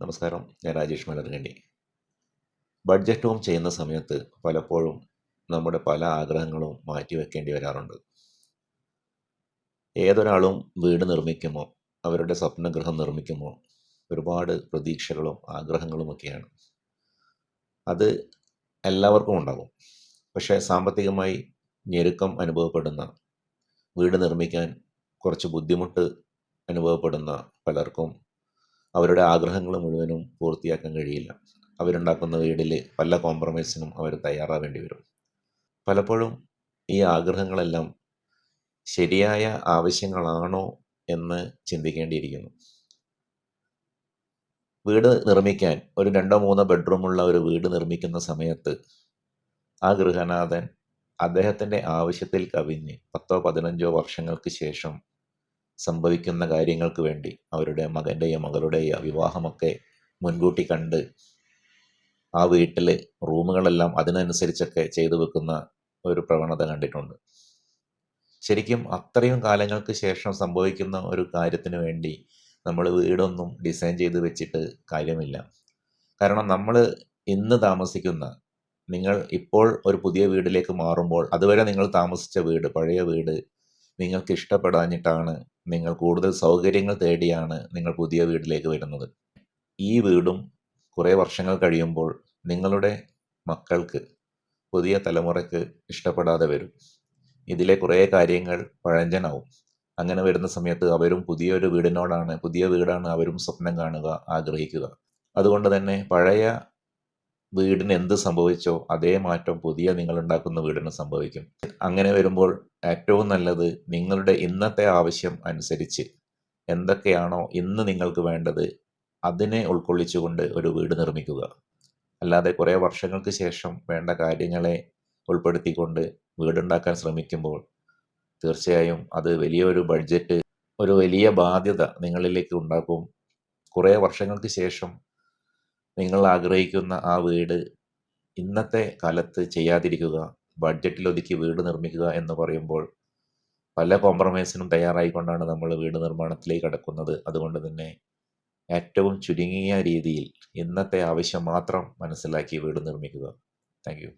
നമസ്കാരം. ഞാൻ Rajesh മലർകണ്ടി budget home ചെയ്യുന്ന സമയത്ത് പലപ്പോഴും നമ്മുടെ പല ആഗ്രഹങ്ങളും മാറ്റിവെക്കേണ്ടി വരാറുണ്ട്. ഏതൊരാളും വീട് നിർമ്മിക്കുമോ അവരുടെ സ്വപ്നഗൃഹം നിർമ്മിക്കുമോ ഒരുപാട് പ്രതീക്ഷകളും ആഗ്രഹങ്ങളുമൊക്കെയാണ് അത് എല്ലാവർക്കും ഉണ്ടാകും. പക്ഷേ സാമ്പത്തികമായി ഞെരുക്കം അനുഭവപ്പെടുന്ന വീട് നിർമ്മിക്കാൻ കുറച്ച് ബുദ്ധിമുട്ട് അനുഭവപ്പെടുന്ന പലർക്കും അവരുടെ ആഗ്രഹങ്ങൾ മുഴുവനും പൂർത്തിയാക്കാൻ കഴിയില്ല. അവരുണ്ടാക്കുന്ന വീടിൽ പല കോംപ്രമൈസിനും അവർ തയ്യാറാവേണ്ടി വരും. പലപ്പോഴും ഈ ആഗ്രഹങ്ങളെല്ലാം ശരിയായ ആവശ്യങ്ങളാണോ എന്ന് ചിന്തിക്കേണ്ടിയിരിക്കുന്നു. വീട് നിർമ്മിക്കാൻ ഒരു രണ്ടോ മൂന്നോ ബെഡ്റൂമുള്ള ഒരു വീട് നിർമ്മിക്കുന്ന സമയത്ത് ആ ഗൃഹനാഥൻ അദ്ദേഹത്തിന്റെ ആവശ്യത്തിൽ കവിഞ്ഞ് പത്തോ പതിനഞ്ചോ വർഷങ്ങൾക്ക് ശേഷം സംഭവിക്കുന്ന കാര്യങ്ങൾക്ക് വേണ്ടി അവരുടെ മകന്റെയോ മകളുടെയോ വിവാഹമൊക്കെ മുൻകൂട്ടി കണ്ട് ആ വീട്ടിൽ റൂമുകളെല്ലാം അതിനനുസരിച്ചൊക്കെ ചെയ്തു വെക്കുന്ന ഒരു പ്രവണത കണ്ടിട്ടുണ്ട്. ശരിക്കും അത്രയും കാലങ്ങൾക്ക് ശേഷം സംഭവിക്കുന്ന ഒരു കാര്യത്തിന് വേണ്ടി നമ്മൾ വീടൊന്നും ഡിസൈൻ ചെയ്ത് വെച്ചിട്ട് കാര്യമില്ല. കാരണം നമ്മൾ ഇന്ന് താമസിക്കുന്ന നിങ്ങൾ ഇപ്പോൾ ഒരു പുതിയ വീടിലേക്ക് മാറുമ്പോൾ അതുവരെ നിങ്ങൾ താമസിച്ച വീട് പഴയ വീട് നിങ്ങൾക്ക് ഇഷ്ടപ്പെടാഞ്ഞിട്ടാണ് നിങ്ങൾ കൂടുതൽ സൗകര്യങ്ങൾ തേടിയാണ് നിങ്ങൾ പുതിയ വീട്ടിലേക്ക് വരുന്നത്. ഈ വീടും കുറേ വർഷങ്ങൾ കഴിയുമ്പോൾ നിങ്ങളുടെ മക്കൾക്ക് പുതിയ തലമുറയ്ക്ക് ഇഷ്ടപ്പെടാതെ വരും. ഇതിലെ കുറേ കാര്യങ്ങൾ പഴഞ്ചനാവും. അങ്ങനെ വരുന്ന സമയത്ത് അവരും പുതിയൊരു വീടിനോടാണ് പുതിയ വീടാണ് അവരും സ്വപ്നം കാണുക ആഗ്രഹിക്കുക. അതുകൊണ്ട് തന്നെ പഴയ വീടിന് എന്ത് സംഭവിച്ചോ അതേ മാറ്റം പുതിയ നിങ്ങൾ ഉണ്ടാക്കുന്ന വീടിന് സംഭവിക്കും. അങ്ങനെ വരുമ്പോൾ ഏറ്റവും നല്ലത് നിങ്ങളുടെ ഇന്നത്തെ ആവശ്യം അനുസരിച്ച് എന്തൊക്കെയാണോ ഇന്ന് നിങ്ങൾക്ക് വേണ്ടത് അതിനെ ഉൾക്കൊള്ളിച്ചുകൊണ്ട് ഒരു വീട് നിർമ്മിക്കുക. അല്ലാതെ കുറേ വർഷങ്ങൾക്ക് ശേഷം വേണ്ട കാര്യങ്ങളെ ഉൾപ്പെടുത്തിക്കൊണ്ട് വീടുണ്ടാക്കാൻ ശ്രമിക്കുമ്പോൾ തീർച്ചയായും അത് വലിയൊരു ബഡ്ജറ്റ് ഒരു വലിയ ബാധ്യത നിങ്ങളിലേക്ക് ഉണ്ടാക്കും. കുറേ വർഷങ്ങൾക്ക് ശേഷം നിങ്ങൾ ആഗ്രഹിക്കുന്ന ആ വീട് ഇന്നത്തെ കാലത്ത് ചെയ്യാതിരിക്കുക ബഡ്ജറ്റിൽ ഒതുക്കി വീട് നിർമ്മിക്കുക എന്ന് പറയുമ്പോൾ പല കോംപ്രമൈസിനും തയ്യാറായിക്കൊണ്ടാണ് നമ്മൾ വീട് നിർമ്മാണത്തിലേക്ക് കടക്കുന്നത്. അതുകൊണ്ട് തന്നെ ഏറ്റവും ചുരുങ്ങിയ രീതിയിൽ ഇന്നത്തെ ആവശ്യം മാത്രം മനസ്സിലാക്കി വീട് നിർമ്മിക്കുക. താങ്ക്